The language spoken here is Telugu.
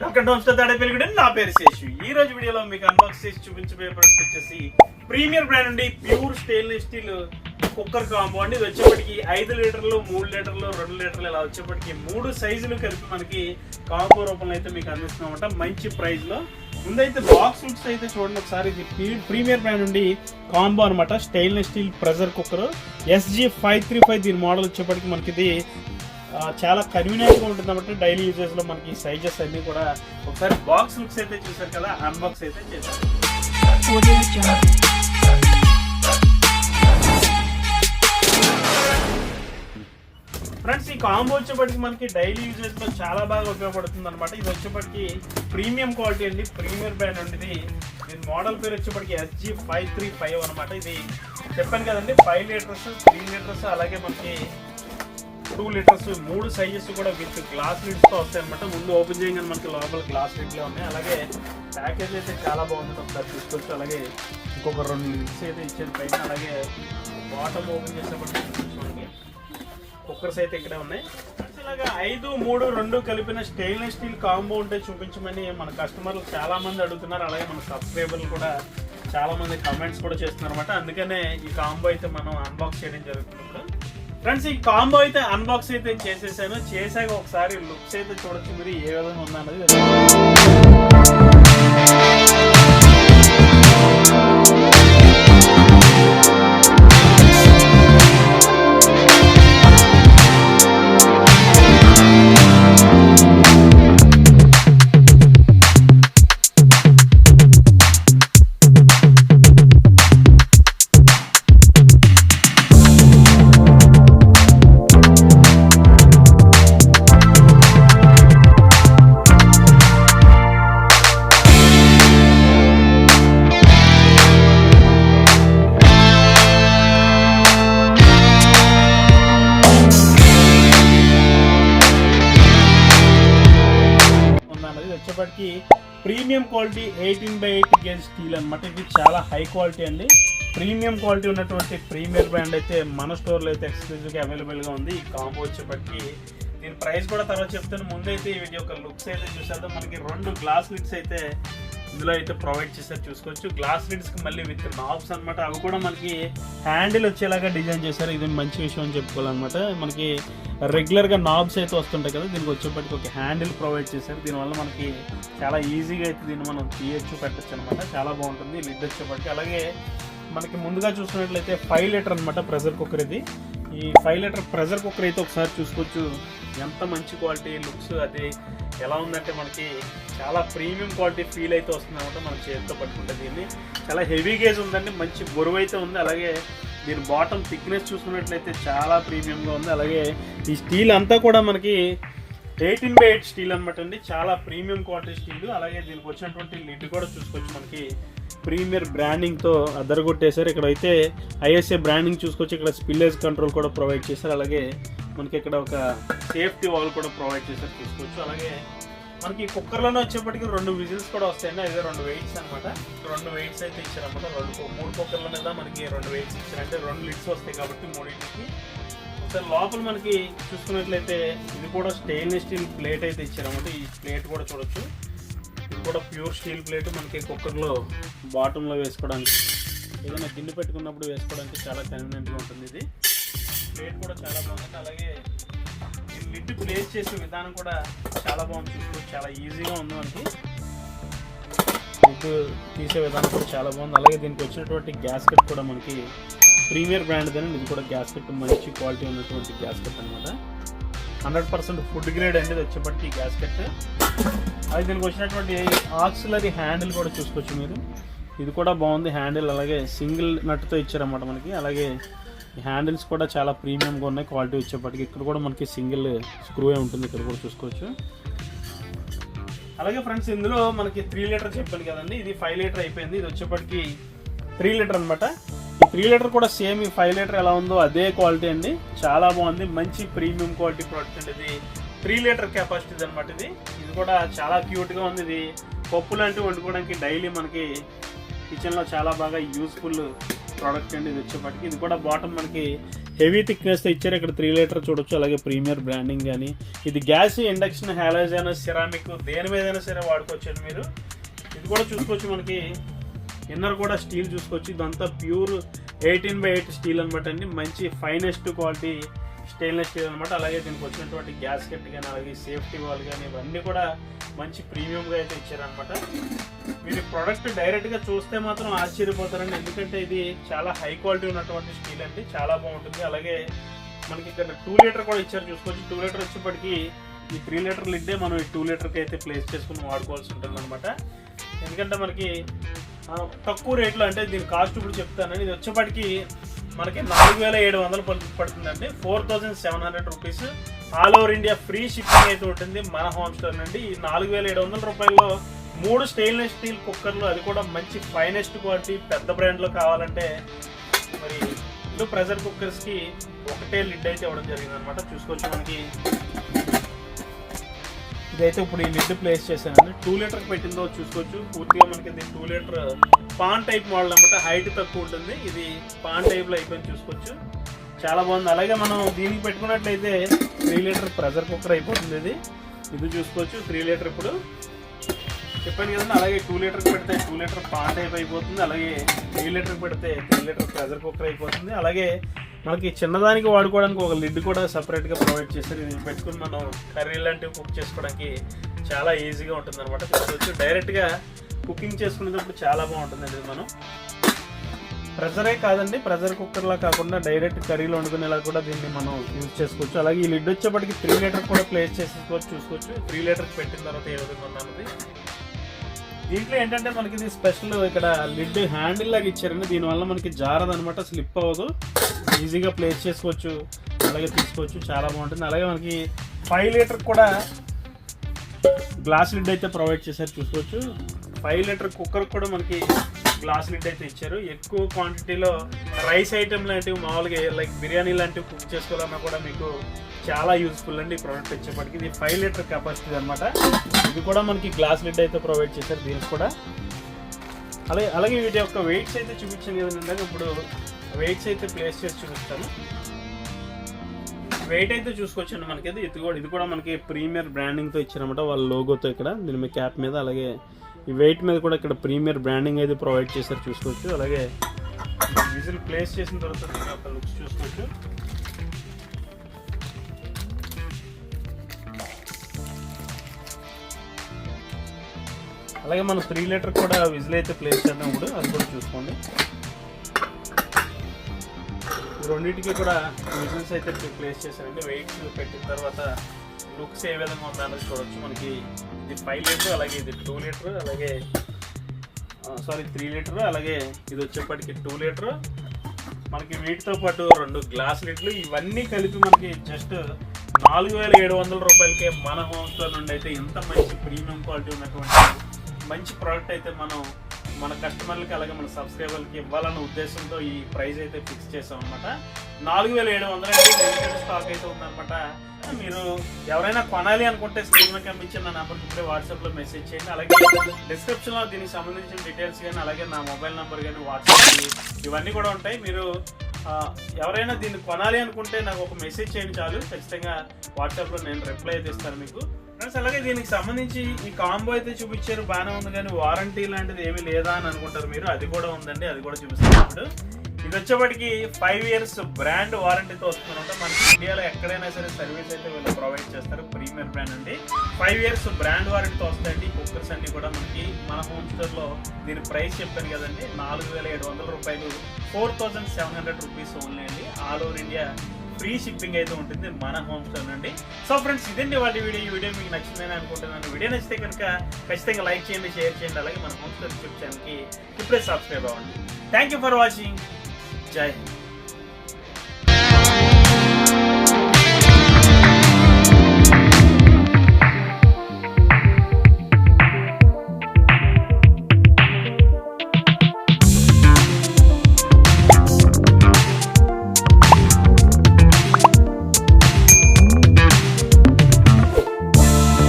డాక్టర్ డోమ్స్ తాడేపల్లిగూడెం నా పేరు శేషు. ఈ రోజు వీడియోలో మీకు అన్బాక్స్ చేసి చూపించబోయే ప్రొడక్ట్ వచ్చేసి ప్రీమియర్ బ్రాండ్ అండి pure stainless steel cooker combo అండి. ఇది వచ్చేప్పటికి ఐదు లీటర్లు మూడు లీటర్లు రెండు లీటర్లు ఇలా వచ్చేప్పటికి మూడు సైజులు కలిపి మనకి కాంబో రూపంలో అయితే మీకు అందిస్తున్నామంట. మంచి ప్రైస్లో. ముందైతే బాక్స్ ఫుడ్స్ అయితే చూడండి ఒకసారి. ఇది ప్రీమియర్ బ్రాండ్ నుండి కాంబో అనమాట stainless steel pressure cooker SG five three five దీని మోడల్ వచ్చేప్పటికి మనకి ఇది చాలా కన్వీనియంట్గా ఉంటుంది కాబట్టి డైలీ యూజెస్లో మనకి సైజెస్ అన్నీ కూడా. ఒకసారి బాక్స్ లుక్స్ అయితే చూసారు కదా అన్బాక్స్ అయితే చేశారు. ఫ్రెండ్స్ ఈ కాంబో వచ్చేప్పటికి మనకి డైలీ యూజెస్లో చాలా బాగా ఉపయోగపడుతుంది అనమాట ఇది వచ్చేప్పటికి ప్రీమియం క్వాలిటీ అండి. ప్రీమియం బ్రాండ్ అండి ఇది. దీని మోడల్ పేరు వచ్చేప్పటికి ఎస్జీ ఫైవ్ త్రీ ఫైవ్ అనమాట ఇది. చెప్పాను కదండి ఫైవ్ లీటర్స్ త్రీ లీటర్స్ అలాగే మనకి టూ లీటర్స్ మూడు సైజెస్ కూడా విత్ గ్లాస్ లిడ్స్తో వస్తాయి అనమాట ముందు ఓపెన్ చేయగానే మనకి లోపల గ్లాస్ లిడ్లే ఉన్నాయి. అలాగే ప్యాకేజ్ అయితే చాలా బాగుంది. ఒకసారి చూసుకోవచ్చు అలాగే ఇంకొక రెండు లిడ్స్ అయితే ఇచ్చేది పైన. అలాగే బాటమ్ ఓపెన్ చేసేప్పుడు చూసుకోవచ్చు కుక్కర్స్ అయితే ఇక్కడే ఉన్నాయి. ఇలాగా ఐదు మూడు రెండు కలిపిన స్టెయిన్లెస్ స్టీల్ కాంబో ఉంటే చూపించమని మన కస్టమర్లు చాలా మంది అడుగుతున్నారు. అలాగే మన సబ్స్క్రైబర్లు కూడా చాలా మంది కమెంట్స్ కూడా చేస్తున్నారు అనమాట అందుకనే ఈ కాంబో అయితే మనం అన్బాక్స్ చేయడం జరుగుతుంది. ఇప్పుడు ఫ్రెండ్స్ ఈ కాంబో అయితే అన్బాక్స్ అయితే చేసేసాను. చేశాక ఒకసారి లుక్స్ అయితే చూడొచ్చు మీరు ఏ విధంగా ఉందన్నది. ఉందన్నది premium quality eighteen by eight gauge steel అనమాట ఇది చాలా హై క్వాలిటీ అండి. ప్రీమియం క్వాలిటీ ఉన్నటువంటి ప్రీమియర్ బ్రాండ్ అయితే మన స్టోర్లో అయితే ఎక్స్క్లూజివ్గా అవైలబుల్గా ఉంది. ఈ కాంబో వచ్చేప్పటికి దీని ప్రైస్ కూడా తర్వాత చెప్తాను. ముందైతే వీటి యొక్క లుక్స్ అయితే చూసేద్దాం. మనకి రెండు గ్లాస్ లిక్స్ అయితే ఇందులో అయితే ప్రొవైడ్ చేశారు చూసుకోవచ్చు. గ్లాస్ లిడ్స్కి మళ్ళీ విత్ నాబ్స్ అన్నమాట. అవి కూడా మనకి హ్యాండిల్ వచ్చేలాగా డిజైన్ చేశారు. ఇది మంచి విషయం అని చెప్పుకోవాలన్నమాట. మనకి రెగ్యులర్గా నాబ్స్ అయితే వస్తుంటాయి కదా దీనికి వచ్చేప్పటికి ఒక హ్యాండిల్ ప్రొవైడ్ చేశారు. దీనివల్ల మనకి చాలా ఈజీగా అయితే దీన్ని మనం తీయచ్చు పెట్టచ్చు అనమాట చాలా బాగుంటుంది. లిడ్ వచ్చేప్పటికి. అలాగే మనకి ముందుగా చూసినట్లయితే ఫైవ్ లీటర్ అనమాట ప్రెషర్ కుక్కర్ ఇది. ఈ ఫైవ్ లీటర్ ప్రెషర్ కుక్కర్ అయితే ఒకసారి చూసుకోవచ్చు. ఎంత మంచి క్వాలిటీ లుక్స్ అది ఎలా ఉందంటే మనకి చాలా ప్రీమియం క్వాలిటీ ఫీల్ అయితే వస్తుంది అనమాట మన చేతితో పట్టుకుంటే దీన్ని. చాలా హెవీ గేజ్ ఉందండి మంచి బరువు అయితే ఉంది. అలాగే దీని బాటమ్ థిక్నెస్ చూసుకున్నట్లయితే చాలా ప్రీమియంగా ఉంది. అలాగే ఈ స్టీల్ అంతా కూడా మనకి ఎయిటీన్ బై ఎయిట్ స్టీల్ అనమాట అండి. చాలా ప్రీమియం క్వాలిటీ స్టీల్ అలాగే దీనికి వచ్చినటువంటి లిడ్ కూడా చూసుకోవచ్చు మనకి. ప్రీమియర్ బ్రాండింగ్తో ఇక్కడైతే ఐఎస్ఏ బ్రాండింగ్ చూసుకోవచ్చు ఇక్కడ స్పిల్లేజ్ కంట్రోల్ కూడా ప్రొవైడ్ చేశారు. అలాగే మనకి ఇక్కడ ఒక సేఫ్టీ వాల్ కూడా ప్రొవైడ్ చేశారు చూసుకోవచ్చు. అలాగే మనకి కుక్కర్లోనే వచ్చేప్పటికి రెండు విజిల్స్ కూడా వస్తాయండి. అదే రెండు వెయిట్స్ అనమాట రెండు వెయిట్స్ అయితే ఇచ్చారన్నమాట. రెండు మూడు కుక్కర్ల మీద మనకి రెండు వెయిట్స్ ఇచ్చారంటే రెండు లిడ్స్ వస్తాయి కాబట్టి మూడింటికి. ఒకసారి లోపల మనకి చూసుకున్నట్లయితే ఇది కూడా స్టెయిన్లెస్ స్టీల్ ప్లేట్ అయితే ఇచ్చారన్నమాట. ఈ ప్లేట్ కూడా చూడొచ్చు. ఇది కూడా ప్యూర్ స్టీల్ ప్లేట్. మనకి కుక్కర్లో బాటంలో వేసుకోవడానికి ఏదైనా గిన్నె పెట్టుకున్నప్పుడు వేసుకోవడానికి చాలా కన్వీనియంట్గా ఉంటుంది ఇది. ప్లేట్ కూడా చాలా బాగుంది. అలాగే ఈ లిడ్ ప్లేస్ చేసే విధానం కూడా చాలా బాగుంది. చాలా ఈజీగా ఉంది మనకి. లిడ్ తీసే విధానం కూడా చాలా బాగుంది. అలాగే దీనికి వచ్చినటువంటి గ్యాస్కెట్ కూడా మనకి ప్రీమియర్ బ్రాండ్ కానీ ఇది కూడా గ్యాస్కెట్ మంచి క్వాలిటీ ఉన్నటువంటి గ్యాస్కెట్ అనమాట హండ్రెడ్ పర్సెంట్ ఫుడ్ గ్రేడ్ అనేది వచ్చేప్పటికి గ్యాస్కెట్ అది దీనికి వచ్చినటువంటి ఆక్సిలరీ హ్యాండిల్ కూడా చూసుకోవచ్చు మీరు. ఇది కూడా బాగుంది హ్యాండిల్. అలాగే సింగిల్ నట్టుతో ఇచ్చారన్నమాట మనకి. అలాగే ఈ హ్యాండిల్స్ కూడా చాలా ప్రీమియంగా ఉన్నాయి. క్వాలిటీ వచ్చేప్పటికి ఇక్కడ కూడా మనకి సింగిల్ స్క్రూ ఉంటుంది ఇక్కడ కూడా చూసుకోవచ్చు. అలాగే ఫ్రెండ్స్ ఇందులో మనకి త్రీ లీటర్ చెప్పాను కదండి. ఇది ఫైవ్ లీటర్ అయిపోయింది. ఇది వచ్చేప్పటికి త్రీ లీటర్ అనమాట త్రీ లీటర్ కూడా సేమ్ ఈ ఫైవ్ లీటర్ ఎలా ఉందో అదే క్వాలిటీ అండి. చాలా బాగుంది. మంచి ప్రీమియం క్వాలిటీ ప్రోడక్ట్ అండి ఇది. త్రీ లీటర్ కెపాసిటీ అనమాట ఇది. ఇది కూడా చాలా క్యూట్గా ఉంది. ఇది పప్పు లాంటివి వండుకోవడానికి డైలీ మనకి కిచెన్లో చాలా బాగా యూస్ఫుల్ ప్రోడక్ట్ అండి ఇది వచ్చేప్పటికి. ఇది కూడా బాటమ్ మనకి హెవీ థిక్నెస్ ఇచ్చారు. ఇక్కడ త్రీ లీటర్ చూడొచ్చు. అలాగే ప్రీమియర్ బ్రాండింగ్ కానీ ఇది గ్యాస్ ఇండక్షన్ హ్యాలోజన్ సిరామిక్ దేని మీదైనా సరే వాడుకోవచ్చు మీరు. ఇది కూడా చూసుకోవచ్చు మనకి. ఇన్నర్ కూడా స్టీల్ చూసుకోవచ్చు. ఇదంతా pure eighteen by eight steel అనమాట అండి. మంచి ఫైనెస్ట్ క్వాలిటీ స్టెయిన్లెస్ స్టీల్ అనమాట అలాగే దీనికి వచ్చినటువంటి గ్యాస్కెట్ కానీ అలాగే సేఫ్టీ వాల్ కానీ ఇవన్నీ కూడా మంచి ప్రీమియంగా అయితే ఇచ్చారనమాట మీరు ప్రోడక్ట్ డైరెక్ట్గా చూస్తే మాత్రం ఆశ్చర్యపోతారండి. ఎందుకంటే ఇది చాలా హై క్వాలిటీ ఉన్నటువంటి స్టీల్ అండి. చాలా బాగుంటుంది. అలాగే మనకి ఇక్కడ టూ లీటర్ కూడా ఇచ్చారు చూసుకోవచ్చు. టూ లీటర్ వచ్చేప్పటికి ఈ త్రీ లీటర్ లిడ్డే మనం ఈ టూ లీటర్కి అయితే ప్లేస్ చేసుకుని వాడుకోవాల్సి ఉంటుంది అనమాట ఎందుకంటే మనకి తక్కువ రేట్లో అంటే దీని కాస్ట్ ఇప్పుడు చెప్తానండి. ఇది వచ్చేప్పటికి మనకి నాలుగు వేల ఏడు వందలు పడు- పడుతుందండి. Four thousand seven hundred rupees. All over India free shipping అయితే ఉంటుంది మన హోమ్ స్టోర్ నుండి. ఈ నాలుగు వేల ఏడు వందల రూపాయల్లో మూడు స్టెయిన్లెస్ స్టీల్ కుక్కర్లు. అది కూడా మంచి ఫైనెస్ట్ క్వాలిటీ పెద్ద బ్రాండ్లో కావాలంటే మరి రెండు ప్రెషర్ కుక్కర్స్కి ఒకటే లిడ్ అయితే ఇవ్వడం జరిగింది అనమాట చూసుకోవచ్చు మనకి ఇదైతే ఇప్పుడు ఈ లిడ్ ప్లేస్ చేశానండి. టూ లీటర్ పెట్టిందో చూసుకోవచ్చు. పూర్తిగా మనకి ఇది two litre pan type model అనమాట హైట్ తక్కువ ఉంటుంది. ఇది పాన్ టైప్లో అయిపోయింది చూసుకోవచ్చు. చాలా బాగుంది. అలాగే మనం దీనికి పెట్టుకున్నట్లయితే త్రీ లీటర్ ప్రెషర్ కుక్కర్ అయిపోతుంది ఇది. ఇది చూసుకోవచ్చు. త్రీ లీటర్ ఇప్పుడు. చెప్పాను కదండి అలాగే టూ లీటర్కి పెడితే టూ లీటర్ పాన్ టైప్ అయిపోతుంది. అలాగే త్రీ లీటర్కి పెడితే త్రీ లీటర్ ప్రెషర్ కుక్కర్ అయిపోతుంది. అలాగే మనకి చిన్నదానికి వాడుకోవడానికి ఒక లిడ్ కూడా సపరేట్గా ప్రొవైడ్ చేస్తారు ఇది పెట్టుకుని మనం కర్రీ లాంటివి కుక్ చేసుకోవడానికి చాలా ఈజీగా ఉంటుంది అనమాట చూసుకోవచ్చు డైరెక్ట్గా కుకింగ్ చేసుకునేటప్పుడు చాలా బాగుంటుంది ఇది మనం. ప్రెజరే కాదండి ప్రెజర్ కుక్కర్లా కాకుండా డైరెక్ట్ కర్రీలో వండుకునేలా కూడా దీన్ని మనం యూజ్ చేసుకోవచ్చు. అలాగే ఈ లిడ్ వచ్చేప్పటికి త్రీ లీటర్ కూడా ప్లేస్ చేసుకోవచ్చు. చూసుకోవచ్చు త్రీ లీటర్కి పెట్టిన తర్వాత ఏ విధంగా ఉందన్నది. దీంట్లో ఏంటంటే మనకి ఇది స్పెషల్ ఇక్కడ లిడ్ హ్యాండిల్ లాగా ఇచ్చారండి. దీనివల్ల మనకి జారదనమాట స్లిప్ అవ్వదు. ఈజీగా ప్లేస్ చేసుకోవచ్చు అలాగే తీసుకోవచ్చు చాలా బాగుంటుంది. అలాగే మనకి ఫైవ్ లీటర్ కూడా గ్లాస్ లిడ్ అయితే ప్రొవైడ్ చేశారు చూసుకోవచ్చు. ఫైవ్ లీటర్ కుక్కర్ కూడా మనకి గ్లాస్ లిడ్ అయితే ఇచ్చారు. ఎక్కువ క్వాంటిటీలో రైస్ ఐటెం లాంటివి మామూలుగా లైక్ బిర్యానీ లాంటివి కుక్ చేసుకోవాలన్నా కూడా మీకు చాలా యూస్ఫుల్ అండి ఈ ప్రోడక్ట్ వచ్చేప్పటికి. ఇది ఫైవ్ లీటర్ కెపాసిటీ అనమాట ఇది కూడా మనకి గ్లాస్ లిడ్ అయితే ప్రొవైడ్ చేశారు దీనికి కూడా. అలాగే అలాగే వీటి యొక్క వెయిట్స్ అయితే చూపించాను కదండి ఇప్పుడు వెయిట్స్ అయితే ప్లేస్ చేసి చూపిస్తాను. వెయిట్ అయితే చూసుకోవచ్చండి మనకి. ఇది ఇది కూడా ఇది కూడా మనకి ప్రీమియర్ బ్రాండింగ్తో ఇచ్చారనమాట వాళ్ళ లోగోతో ఇక్కడ. దీని మీద క్యాప్ మీద అలాగే ఈ వెయిట్ మీద కూడా ఇక్కడ ప్రీమియర్ బ్రాండింగ్ అయితే ప్రొవైడ్ చేశారు చూసుకోవచ్చు. అలాగే విజిల్ ప్లేస్ చేసిన తర్వాత లుక్స్ చూసుకోవచ్చు. అలాగే మనం త్రీ లీటర్ కూడా విజిల్ అయితే ప్లేస్ చేద్దాం ఇప్పుడు. అది కూడా చూసుకోండి. రెండింటికి కూడా మిషన్స్ అయితే ప్లేస్ చేశారండి. వెయిట్స్ పెట్టిన తర్వాత లుక్స్ ఏ విధంగా ఉందన్నది చూడొచ్చు. మనకి ఇది ఫైవ్ లీటర్ అలాగే ఇది టూ లీటర్ అలాగే సారీ త్రీ లీటర్ అలాగే ఇది వచ్చేప్పటికి టూ లీటర్ మనకి వీటితో పాటు రెండు గ్లాస్ లీటర్లు ఇవన్నీ కలిపి మనకి జస్ట్ నాలుగు వేల ఏడు వందల రూపాయలకే మన హోమ్ స్టోర్ నుండి అయితే ఇంత మంచి ప్రీమియం క్వాలిటీ ఉన్నటువంటి మంచి ప్రోడక్ట్ అయితే మనం మన కస్టమర్లకి అలాగే మన సబ్స్క్రైబర్లకి ఇవ్వాలన్న ఉద్దేశంతో ఈ ప్రైస్ అయితే ఫిక్స్ చేసాం అనమాట నాలుగు వేల ఏడు వందల స్టాక్ అయితే ఉందన్నమాట. మీరు ఎవరైనా కొనాలి అనుకుంటే స్క్రీన్ మీద కనిపించిన నా నెంబర్కి ఇప్పుడే వాట్సాప్లో మెసేజ్ చేయండి. అలాగే డిస్క్రిప్షన్లో దీనికి సంబంధించిన డీటెయిల్స్ కానీ అలాగే నా మొబైల్ నెంబర్ కానీ వాట్సాప్ ఇవన్నీ కూడా ఉంటాయి. మీరు ఎవరైనా దీన్ని కొనాలి అనుకుంటే నాకు ఒక మెసేజ్ చేయండి చాలు. ఖచ్చితంగా వాట్సాప్లో నేను రిప్లై అయితే ఇస్తాను మీకు. ఫ్రెండ్స్ అలాగే దీనికి సంబంధించి ఈ కాంబో అయితే చూపించారు బాగానే ఉంది కానీ వారంటీ లాంటిది ఏమీ లేదా అని అనుకుంటారు మీరు. అది కూడా ఉందండి అది కూడా చూపిస్తాను ఇప్పుడు. ఇది వచ్చేప్పటికి ఫైవ్ ఇయర్స్ బ్రాండ్ వారంటీతో వస్తుందంట మనకి ఇండియాలో ఎక్కడైనా సరే సర్వీస్ అయితే వీళ్ళు ప్రొవైడ్ చేస్తారు ప్రీమియర్ బ్రాండ్ అండి. ఫైవ్ ఇయర్స్ బ్రాండ్ వారంటీతో వస్తాయండి. కుక్కర్స్ అన్ని కూడా మనకి మన హోమ్ స్టోర్లో దీని ప్రైస్ చెప్పాను కదండి నాలుగు వేల ఏడు వందల రూపాయలు. Four thousand seven hundred rupees only అండి. All over India free shipping అయితే ఉంటుంది మన హోమ్ స్టోర్ నుండి. సో ఫ్రెండ్స్ ఇదండి వాళ్ళ వీడియో. ఈ వీడియో మీకు నచ్చిందని అనుకుంటున్నాను. వీడియో నచ్చితే కనుక ఖచ్చితంగా లైక్ చేయండి షేర్ చేయండి. అలాగే మన హోమ్ స్టోర్ యూట్యూబ్ ఛానల్కి ఇప్పుడే సబ్స్క్రైబ్ అవ్వండి. థ్యాంక్ యూ ఫర్ వాచింగ్ జై హింద్.